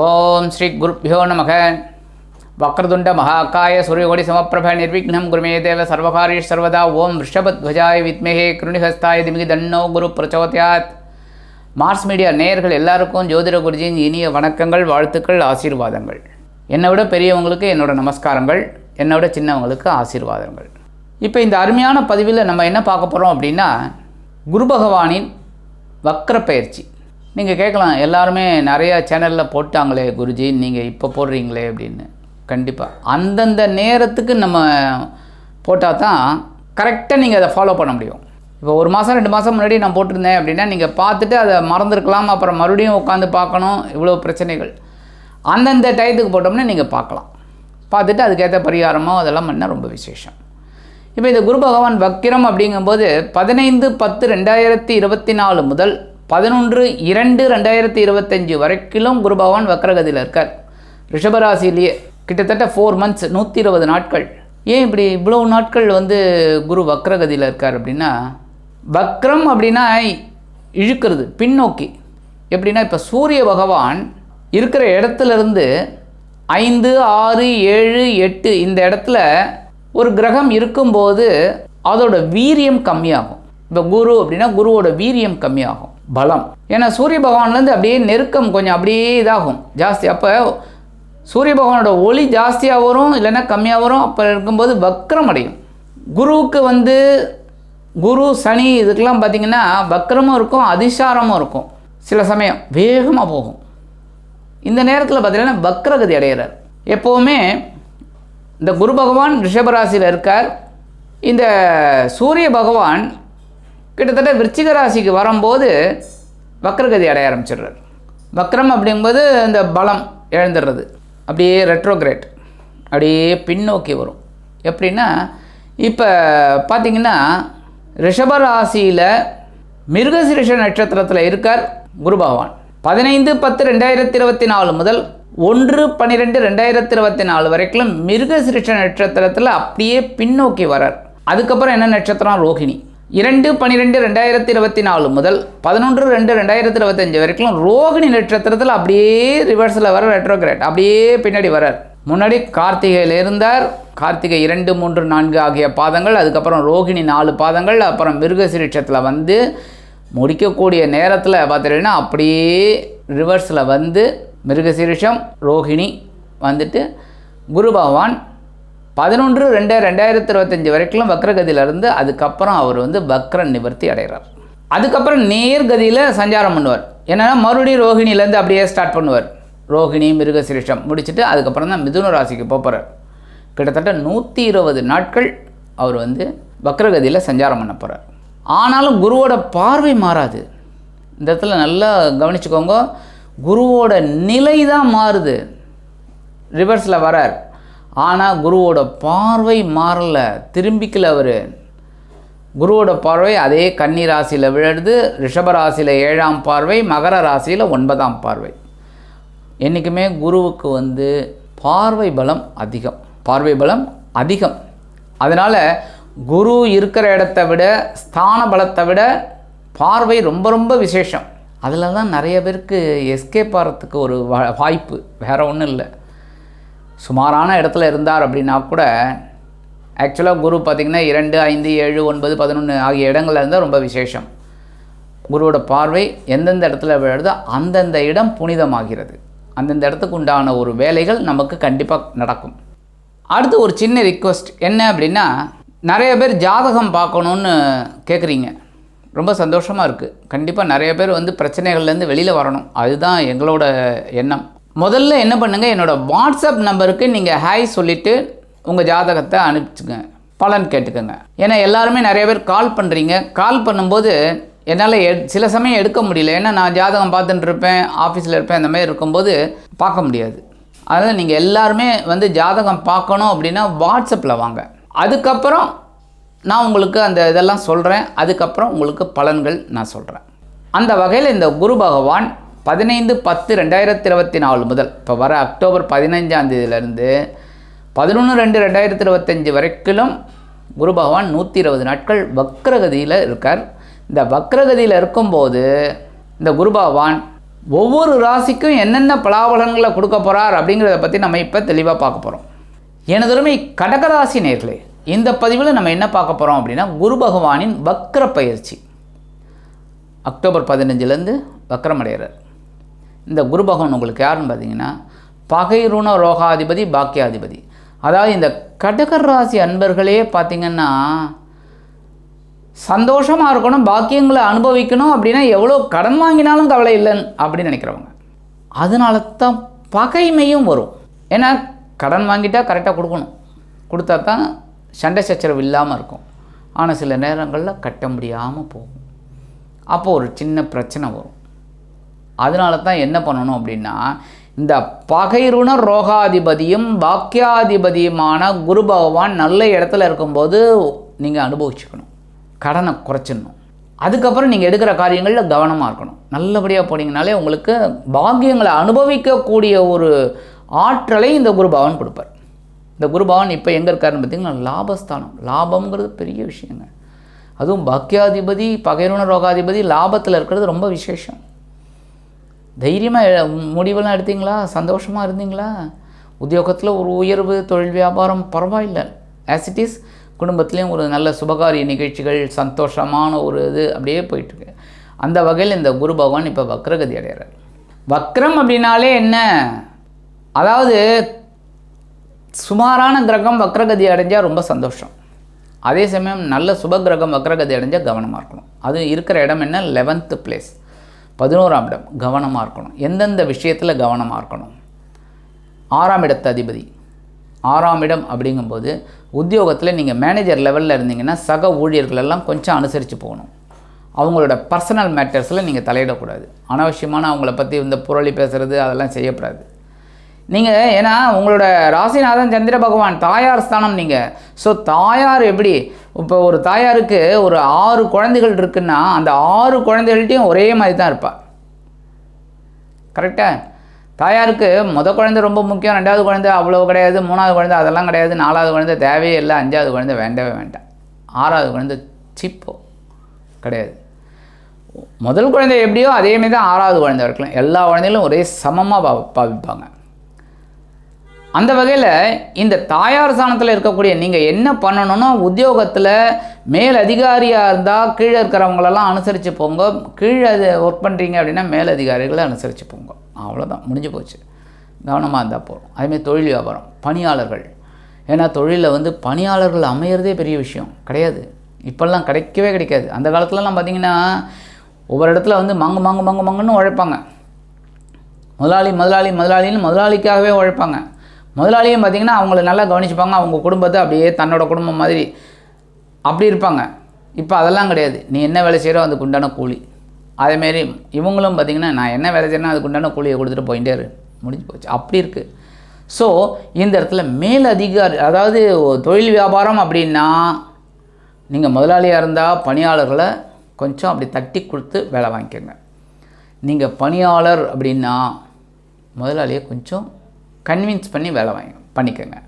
ஓம் ஸ்ரீ குருப்பியோ நமக. வக்ரதுண்ட மகாக்காய சூரியகோடி சமப்பிரப நிர்விக்னம் குருமே தேவ சர்வகாரீஷ் சர்வதா. ஓம் ரிஷபத்வஜாய வித்மேகே கிருணிஹஸ்தாய திமிகி தன்னோ குரு பிரச்சோதயாத். மார்ஸ் மீடியா நேயர்கள் எல்லாருக்கும் ஜோதிட குருஜியின் இனிய வணக்கங்கள் வாழ்த்துக்கள் ஆசீர்வாதங்கள். என்னை விட பெரியவங்களுக்கு என்னோட நமஸ்காரங்கள் என்னை விட சின்னவங்களுக்கு ஆசீர்வாதங்கள். இப்போ இந்த அருமையான பதிவில் நம்ம என்ன பார்க்க போகிறோம் அப்படின்னா குரு பகவானின் வக்ர பயிற்சி நீங்கள் கேட்கலாம் எல்லாருமே நிறையா சேனலில் போட்டாங்களே குருஜி நீங்கள் இப்போ போடுறீங்களே அப்படின்னு. கண்டிப்பாக அந்தந்த நேரத்துக்கு நம்ம போட்டால் தான் கரெக்டாக நீங்கள் அதை ஃபாலோ பண்ண முடியும். இப்போ ஒரு மாதம் ரெண்டு மாதம் முன்னாடி நான் போட்டிருந்தேன் அப்படின்னா நீங்கள் பார்த்துட்டு அதை மறந்துருக்கலாம். அப்புறம் மறுபடியும் உட்காந்து பார்க்கணும். இவ்வளோ பிரச்சனைகள். அந்தந்த டயத்துக்கு போட்டோம்னா நீங்கள் பார்க்கலாம். பார்த்துட்டு அதுக்கேற்ற பரிகாரமோ அதெல்லாம் பண்ணால் ரொம்ப விசேஷம். இப்போ இந்த குரு பகவான் வக்கிரம் அப்படிங்கும்போது பதினைந்து பத்து ரெண்டாயிரத்தி இருபத்தி நாலு முதல் பதினொன்று இரண்டு ரெண்டாயிரத்தி இருபத்தஞ்சு வரைக்கும் குரு பகவான் வக்ரகதியில் இருக்கார். ரிஷபராசிலேயே கிட்டத்தட்ட ஃபோர் மந்த்ஸ் நூற்றி இருபது நாட்கள். ஏன் இப்படி இவ்வளோ நாட்கள் வந்து குரு வக்ரகதியில் இருக்கார் அப்படின்னா வக்ரம் அப்படின்னா இழுக்கிறது பின்னோக்கி. எப்படின்னா இப்போ சூரிய பகவான் இருக்கிற இடத்துலேருந்து ஐந்து ஆறு ஏழு எட்டு இந்த இடத்துல ஒரு கிரகம் இருக்கும்போது அதோட வீரியம் கம்மியாகும். இப்போ குரு அப்படின்னா குருவோட வீரியம் கம்மியாகும். பலம். ஏன்னா சூரிய பகவான்லேருந்து அப்படியே நெருக்கம் கொஞ்சம் அப்படியே இதாகும். ஜாஸ்தி. அப்போ சூரிய பகவானோட ஒளி ஜாஸ்தியாக வரும் இல்லைன்னா கம்மியாக வரும். அப்போ இருக்கும்போது வக்ரம் அடையும். குருவுக்கு வந்து குரு சனி இதுக்கெல்லாம் பார்த்திங்கன்னா வக்ரமும் இருக்கும் அதிசாரமும் இருக்கும். சில சமயம் வேகமாக போகும். இந்த நேரத்தில் பார்த்தீங்கன்னா வக்ரகதி அடைகிறார். எப்போவுமே இந்த குரு பகவான் ரிஷபராசியில் இருக்கார். இந்த சூரிய பகவான் கிட்டத்தட்ட விருச்சிக ராசிக்கு வரும்போது வக்ரகதி அடைய ஆரம்பிச்சிடுறார். வக்ரம் அப்படிங்கும்போது இந்த பலம் இழந்துடுறது அப்படியே ரெட்ரோகிரேட் அப்படியே பின்னோக்கி வரும். எப்படின்னா இப்போ பார்த்தீங்கன்னா ரிஷபராசியில் மிருகசிரிஷ நட்சத்திரத்தில் இருக்கார் குரு பகவான். பதினைந்து பத்து ரெண்டாயிரத்தி இருபத்தி நாலு முதல் ஒன்று பன்னிரெண்டு ரெண்டாயிரத்தி இருபத்தி நாலு வரைக்கும் மிருகசிரிஷ நட்சத்திரத்தில் அப்படியே பின்னோக்கி வரார். அதுக்கப்புறம் என்ன நட்சத்திரம்? ரோஹிணி இரண்டு பன்னிரெண்டு ரெண்டாயிரத்தி இருபத்தி நாலு முதல் பதினொன்று ரெண்டு ரெண்டாயிரத்தி இருபத்தஞ்சு வரைக்கும் ரோகிணி நட்சத்திரத்தில் அப்படியே ரிவர்ஸில் வர ரெட்ரோகிரேட் அப்படியே பின்னாடி வரார் முன்னாடி கார்த்திகையில் இருந்தார். கார்த்திகை இரண்டு மூன்று நான்கு ஆகிய பாதங்கள் அதுக்கப்புறம் ரோகிணி நாலு பாதங்கள் அப்புறம் மிருகசிரீட்சத்தில் வந்து முடிக்கக்கூடிய நேரத்தில் பார்த்துட்டீங்கன்னா அப்படியே ரிவர்ஸில் வந்து மிருகசீரிஷம் ரோஹிணி வந்துட்டு குரு பகவான் பதினொன்று ரெண்டு ரெண்டாயிரத்தி இருபத்தஞ்சி வரைக்கும் வக்ரகதியிலிருந்து அதுக்கப்புறம் அவர் வந்து வக்ர நிவர்த்தி அடைகிறார். அதுக்கப்புறம் நேர்கதியில் சஞ்சாரம் பண்ணுவார். என்னென்னா மறுபடியும் ரோஹிணியிலேருந்து அப்படியே ஸ்டார்ட் பண்ணுவார். ரோஹிணி மிருகசிரிஷம் முடிச்சுட்டு அதுக்கப்புறம் தான் மிதுன ராசிக்கு போகிறார் கிட்டத்தட்ட நூற்றி இருபது நாட்கள் அவர் வந்து வக்ரகதியில் சஞ்சாரம் பண்ண போகிறார் ஆனாலும் குருவோட பார்வை மாறாது. இந்த இடத்துல நல்லா கவனிச்சுக்கோங்க. குருவோட நிலை தான் மாறுது ரிவர்ஸில் வரார். ஆனால் குருவோட பார்வை மாறல. திரும்பிக்கல அவர். குருவோட பார்வை அதே கன்னி ராசியில் விழுது ரிஷபராசியில் ஏழாம் பார்வை மகர ராசியில் ஒன்பதாம் பார்வை. என்றைக்குமே குருவுக்கு வந்து பார்வை பலம் அதிகம். பார்வை பலம் அதிகம். அதனால் குரு இருக்கிற இடத்த விட ஸ்தான பலத்தை விட பார்வை ரொம்ப ரொம்ப விசேஷம். அதில் தான் நிறைய பேருக்கு எஸ்கேப் ஆகிறதுக்கு ஒரு வாய்ப்பு. வேறு ஒன்றும் இல்லை. சுமாரான இடத்துல இருந்தார் அப்படின்னா கூட ஆக்சுவலாக குரு பார்த்திங்கன்னா இரண்டு ஐந்து ஏழு ஒன்பது பதினொன்று ஆகிய இடங்கள்ல இருந்தால் ரொம்ப விசேஷம். குருவோட பார்வை எந்தெந்த இடத்துல விழுதோ அந்தந்த இடம் புனிதமாகிறது. அந்தந்த இடத்துக்கு உண்டான ஒரு வேலைகள் நமக்கு கண்டிப்பாக நடக்கும். அடுத்து ஒரு சின்ன ரிக்வஸ்ட் என்ன அப்படின்னா நிறைய பேர் ஜாதகம் பார்க்கணுன்னு கேட்குறீங்க ரொம்ப சந்தோஷமாக இருக்குது கண்டிப்பாக நிறைய பேர் வந்து பிரச்சனைகள்லேருந்து வெளியில் வரணும். அதுதான் எங்களோட எண்ணம். முதல்ல என்ன பண்ணுங்கள் என்னோடய வாட்ஸ்அப் நம்பருக்கு நீங்கள் ஹாய் சொல்லிவிட்டு உங்கள் ஜாதகத்தை அனுப்பிச்சுங்க. பலன் கேட்டுக்கோங்க. ஏன்னா எல்லாருமே நிறைய பேர் கால் பண்ணுறீங்க கால் பண்ணும்போது என்னால் எ சில சமயம் எடுக்க முடியல. ஏன்னா நான் ஜாதகம் பார்த்துட்டு இருப்பேன் ஆஃபீஸில் இருப்பேன் அந்த மாதிரி இருக்கும்போது பார்க்க முடியாது. அதனால் நீங்கள் எல்லாருமே வந்து ஜாதகம் பார்க்கணும் அப்படின்னா வாட்ஸ்அப்பில் வாங்க. அதுக்கப்புறம் நான் உங்களுக்கு அந்த இதெல்லாம் சொல்கிறேன் அதுக்கப்புறம் உங்களுக்கு பலன்கள் நான் சொல்கிறேன் அந்த வகையில் இந்த குரு பகவான் பதினைந்து பத்து ரெண்டாயிரத்தி இருபத்தி நாலு முதல். இப்போ வர அக்டோபர் பதினைஞ்சாம் தேதியிலேருந்து பதினொன்று ரெண்டு ரெண்டாயிரத்தி இருபத்தஞ்சி வரைக்கும் குரு பகவான் நூற்றி இருபது நாட்கள் வக்ரகதியில் இருக்கார். இந்த வக்ரகதியில் இருக்கும்போது இந்த குரு பகவான் ஒவ்வொரு ராசிக்கும் என்னென்ன பலாபலன்களை கொடுக்க போகிறார் அப்படிங்கிறத பற்றி நம்ம இப்போ தெளிவாக பார்க்க போகிறோம் எனதருமை கடகராசி நேர்களே இந்த பதிவில் நம்ம என்ன பார்க்க போகிறோம் அப்படின்னா குரு பகவானின் வக்ர பயிற்சி. அக்டோபர் பதினஞ்சுலேருந்து வக்ரமடைகிறார் இந்த குரு பகவான் உங்களுக்கு யாருன்னு பார்த்தீங்கன்னா பகைருண ரோகாதிபதி பாக்கியாதிபதி. அதாவது இந்த கடகர் ராசி அன்பர்களே பார்த்தீங்கன்னா சந்தோஷமாக இருக்கணும் பாக்கியங்களை அனுபவிக்கணும் அப்படின்னா எவ்வளோ கடன் வாங்கினாலும் கவலை இல்லைன்னு அப்படின்னு நினைக்கிறவங்க. அதனால தான் பகைமையும் வரும். ஏன்னா கடன் வாங்கிட்டால் கரெக்டாக கொடுக்கணும். கொடுத்தா தான் சண்டை சச்சரவு இல்லாமல் இருக்கும். ஆனால் சில நேரங்களில் கட்ட முடியாமல் போகும். அப்போது ஒரு சின்ன பிரச்சனை வரும். அதனால தான் என்ன பண்ணணும் அப்படின்னா இந்த பகைருண ரோகாதிபதியும் பாக்கியாதிபதியுமான குரு பகவான் நல்ல இடத்துல இருக்கும்போது நீங்கள் அனுபவிச்சுக்கணும். கடனை குறைச்சிடணும். அதுக்கப்புறம் நீங்கள் எடுக்கிற காரியங்களில் கவனமாக இருக்கணும். நல்லபடியாக போனீங்கனாலே உங்களுக்கு பாக்கியங்களை அனுபவிக்கக்கூடிய ஒரு ஆற்றலை இந்த குரு பகவான் கொடுப்பார். இந்த குரு பகவான் இப்போ எங்கே இருக்காருன்னு பார்த்தீங்கன்னா லாபஸ்தானம். லாபம்ங்கிறது பெரிய விஷயங்க. அதுவும் பாக்கியாதிபதி பகைருண ரோகாதிபதி லாபத்தில் இருக்கிறது ரொம்ப விசேஷம். தைரியமாக முடிவெல்லாம் எடுத்தீங்களா? சந்தோஷமாக இருந்தீங்களா? உத்தியோகத்தில் ஒரு உயர்வு தொழில் வியாபாரம் பரவாயில்லை. ஆஸ் இட் இஸ் குடும்பத்துலேயும் ஒரு நல்ல சுபகாரிய நிகழ்ச்சிகள் சந்தோஷமான ஒரு இது அப்படியே போயிட்டுருக்கு. அந்த வகையில் இந்த குரு பகவான் இப்போ வக்ரகதி அடைகிறார் வக்ரம் அப்படின்னாலே என்ன? அதாவது சுமாரான கிரகம் வக்ரகதி அடைஞ்சால் ரொம்ப சந்தோஷம். அதே சமயம் நல்ல சுப கிரகம் வக்ரகதி அடைஞ்சால் கவனமாக இருக்கணும். அது இருக்கிற இடம் என்ன? லெவன்த்து பிளேஸ் பதினோராம் இடம் கவனமாக இருக்கணும். எந்தெந்த விஷயத்தில் கவனமாக இருக்கணும்? ஆறாம் இடத்து அதிபதி. ஆறாம் இடம் அப்படிங்கும்போது உத்தியோகத்தில் நீங்கள் மேனேஜர் லெவலில் இருந்தீங்கன்னா சக ஊழியர்களெல்லாம் கொஞ்சம் அனுசரித்து போகணும். அவங்களோட பர்சனல் மேட்டர்ஸில் நீங்கள் தலையிடக்கூடாது. அனாவசியமான அவங்கள பற்றி இந்த புரளி பேசுகிறது அதெல்லாம் செய்யக்கூடாது. நீங்கள் ஏன்னா உங்களோட ராசிநாதன் சந்திர பகவான் தாயார் ஸ்தானம் நீங்கள் ஸோ தாயார் எப்படி? இப்போ ஒரு தாயாருக்கு ஒரு ஆறு குழந்தைகள் இருக்குன்னா அந்த ஆறு குழந்தைகள்ட்டையும் ஒரே மாதிரி தான் இருப்பாள் கரெக்டாக தாயாருக்கு முத குழந்தை ரொம்ப முக்கியம் ரெண்டாவது குழந்தை அவ்வளோ கிடையாது மூணாவது குழந்தை அதெல்லாம் கிடையாது நாலாவது குழந்தை தேவையே இல்லை அஞ்சாவது குழந்தை வேண்டவே வேண்டாம். ஆறாவது குழந்தை சிப்போ கிடையாது. முதல் குழந்தை எப்படியோ அதேமாரி தான் ஆறாவது குழந்தை இருக்கலாம். எல்லா குழந்தைகளும் ஒரே சமமாக பா பாவிப்பாங்க. அந்த வகையில் இந்த தாயார் ஸ்தானத்தில் இருக்கக்கூடிய நீங்கள் என்ன பண்ணணும்னா உத்தியோகத்தில் மேல் அதிகாரியாக இருந்தால் கீழே இருக்கிறவங்களெல்லாம் அனுசரித்து போங்க. கீழே அதை ஒர்க் பண்ணுறீங்க அப்படின்னா மேல் அதிகாரிகளை அனுசரித்து போங்க. அவ்வளோதான் முடிஞ்சு போச்சு. கவனமாக இருந்தால் போகிறோம் அதுமாரி தொழில் வியாபாரம் பணியாளர்கள். ஏன்னா தொழிலில் வந்து பணியாளர்கள் அமையிறதே பெரிய விஷயம். கிடையாது. இப்போல்லாம் கிடைக்கவே கிடைக்காது. அந்த காலத்துலலாம் பார்த்தீங்கன்னா ஒவ்வொரு இடத்துல வந்து மங்கு மங்கு மங்கு மங்குன்னு உழைப்பாங்க. முதலாளி முதலாளி முதலாளின்னு முதலாளிக்காகவே உழைப்பாங்க. முதலாளியும் பார்த்திங்கன்னா அவங்கள நல்லா கவனிச்சுப்பாங்க. அவங்க குடும்பத்தை அப்படியே தன்னோட குடும்பம் மாதிரி அப்படி இருப்பாங்க. இப்போ அதெல்லாம் கிடையாது. நீ என்ன வேலை செய்கிறோ அதுக்கு உண்டான கூலி. அதேமாரி இவங்களும் பார்த்திங்கன்னா நான் என்ன வேலை செய்யணும் அதுக்கு உண்டான கூலியை கொடுத்துட்டு போயிட்டே இரு. முடிஞ்சு போச்சு. அப்படி இருக்குது ஸோ இந்த இடத்துல மேல் அதிகாரி அதாவது தொழில் வியாபாரம் அப்படின்னா நீங்கள் முதலாளியாக இருந்தால் பணியாளர்களை கொஞ்சம் அப்படி தட்டி கொடுத்து வேலை வாங்கிக்கோங்க. நீங்கள் பணியாளர் அப்படின்னா முதலாளியை கொஞ்சம் கன்வின்ஸ் பண்ணி வேலை வாங்க பண்ணிக்கோங்க.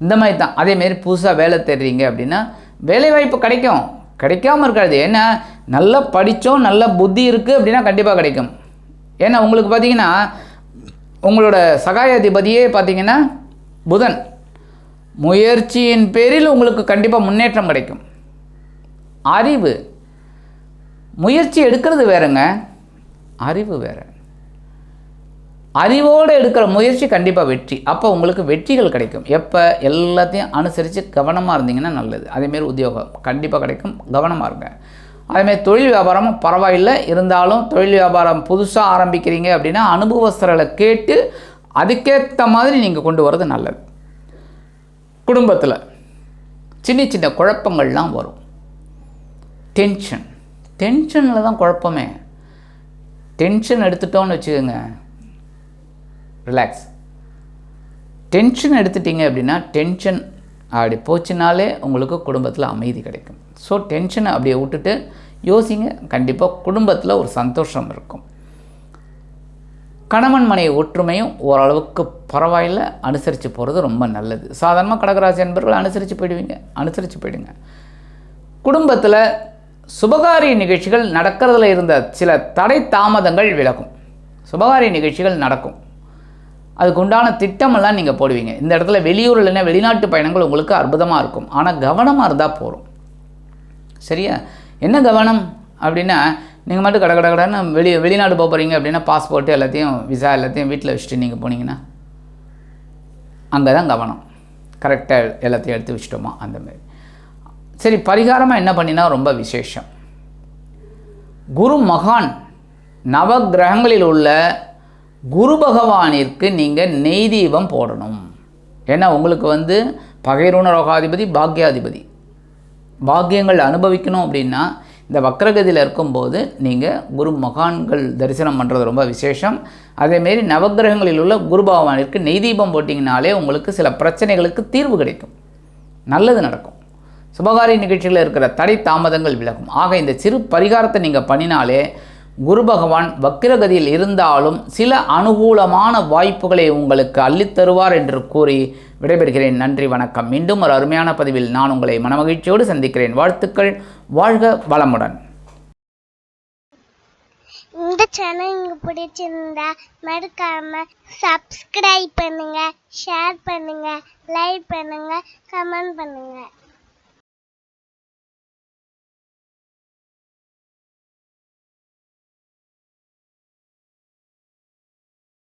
இந்த மாதிரி தான் அதேமாரி புதுசாக வேலை தேடுறீங்க அப்படின்னா வேலைவாய்ப்பு கிடைக்கும். கிடைக்காம இருக்காது. ஏன்னா நல்லா படித்தோம் நல்ல புத்தி இருக்குது அப்படின்னா கண்டிப்பாக கிடைக்கும். ஏன்னா உங்களுக்கு பார்த்தீங்கன்னா உங்களோட சகாயாதிபதியே பார்த்தீங்கன்னா புதன். முயற்சியின் பேரில் உங்களுக்கு கண்டிப்பாக முன்னேற்றம் கிடைக்கும். அறிவு. முயற்சி எடுக்கிறது வேறுங்க. அறிவு வேறு. அறிவோடு எடுக்கிற முயற்சி கண்டிப்பாக வெற்றி. அப்போ உங்களுக்கு வெற்றிகள் கிடைக்கும். எப்போ எல்லாத்தையும் அனுசரித்து கவனமாக இருந்தீங்கன்னா நல்லது. அதேமாரி உத்தியோகம் கண்டிப்பாக கிடைக்கும். கவனமாக இருங்க. அதேமாதிரி தொழில் வியாபாரமும் பரவாயில்லை. இருந்தாலும் தொழில் வியாபாரம் புதுசாக ஆரம்பிக்கிறீங்க அப்படின்னா அனுபவஸ்தர்களை கேட்டு அதுக்கேற்ற மாதிரி நீங்கள் கொண்டு வர்றது நல்லது. குடும்பத்தில் சின்ன சின்ன குழப்பங்கள்லாம் வரும். டென்ஷன் டென்ஷனில் தான் குழப்பமே. டென்ஷன் எடுத்துட்டோன்னு வச்சுக்கோங்க. ரிலாக்ஸ் டென்ஷன் எடுத்துட்டீங்க அப்படின்னா டென்ஷன் அப்படி போச்சுனாலே உங்களுக்கு குடும்பத்தில் அமைதி கிடைக்கும். ஸோ டென்ஷனை அப்படியே விட்டுட்டு யோசிங்க. கண்டிப்பாக குடும்பத்தில் ஒரு சந்தோஷம் இருக்கும். கணவன் மனை ஒற்றுமையும் ஓரளவுக்கு பரவாயில்ல. அனுசரித்து போகிறது ரொம்ப நல்லது. சாதாரணமாக கடகராசி என்பவர்கள் அனுசரித்து போயிடுவீங்க. அனுசரித்து போயிடுங்க. குடும்பத்தில் சுபகாரிய நிகழ்ச்சிகள் நடக்கிறதுல இருந்த சில தடை தாமதங்கள் விலகும். சுபகாரிய நிகழ்ச்சிகள் நடக்கும். அதுக்கு உண்டான திட்டமெல்லாம் நீங்கள் போடுவீங்க. இந்த இடத்துல வெளியூர் இல்லைன்னா வெளிநாட்டு பயணங்கள் உங்களுக்கு அற்புதமாக இருக்கும். ஆனால் கவனமாக இருந்தால் போகிறோம் சரியா? என்ன கவனம்? அப்படின்னா நீங்கள் மட்டும் கட கட கடன்னு வெளி வெளிநாடு போக போகிறீங்க அப்படின்னா பாஸ்போர்ட்டு எல்லாத்தையும் விசா எல்லாத்தையும் வீட்டில் வச்சுட்டு நீங்கள் போனீங்கன்னா அங்கே தான் கவனம் கரெக்டாக எல்லாத்தையும் எடுத்து வச்சுட்டோமா அந்த மாதிரி. சரி பரிகாரமாக என்ன பண்ணினா ரொம்ப விசேஷம். குரு மகான் நவ கிரகங்களில் உள்ள குரு பகவானிற்கு நீங்கள் நெய் தீபம் போடணும். ஏன்னா உங்களுக்கு வந்து பகைரூண ரோகாதிபதி பாக்யாதிபதி. பாக்கியங்கள் அனுபவிக்கணும் அப்படின்னா இந்த வக்ரகதியில் இருக்கும்போது நீங்கள் குரு மகான்கள் தரிசனம் பண்ணுறது ரொம்ப விசேஷம். அதேமாரி நவக்கிரகங்களில் உள்ள குரு பகவானிற்கு நெய் தீபம் போட்டிங்கனாலே உங்களுக்கு சில பிரச்சனைகளுக்கு தீர்வு கிடைக்கும். நல்லது நடக்கும். சுபகாரிய நிகழ்ச்சிகளில் இருக்கிற தடை தாமதங்கள் விலகும். ஆக இந்த சிறு பரிகாரத்தை நீங்கள் பண்ணினாலே குரு பகவான் வக்கிரகதியில் இருந்தாலும் சில அனுகூலமான வாய்ப்புகளை உங்களுக்கு அள்ளித் தருவார் என்று கூறி விடைபெறுகிறேன். நன்றி வணக்கம். மீண்டும் ஒரு அருமையான பதிவில் நான் உங்களை மனமகிழ்ச்சியோடு சந்திக்கிறேன். வாழ்த்துக்கள். வாழ்க வளமுடன். இந்த சேனல் உங்களுக்கு பிடிச்சிருந்தா மறக்காம சப்ஸ்கிரைப் பண்ணுங்க ஷேர் பண்ணுங்க லைக் பண்ணுங்க கமெண்ட் பண்ணுங்க.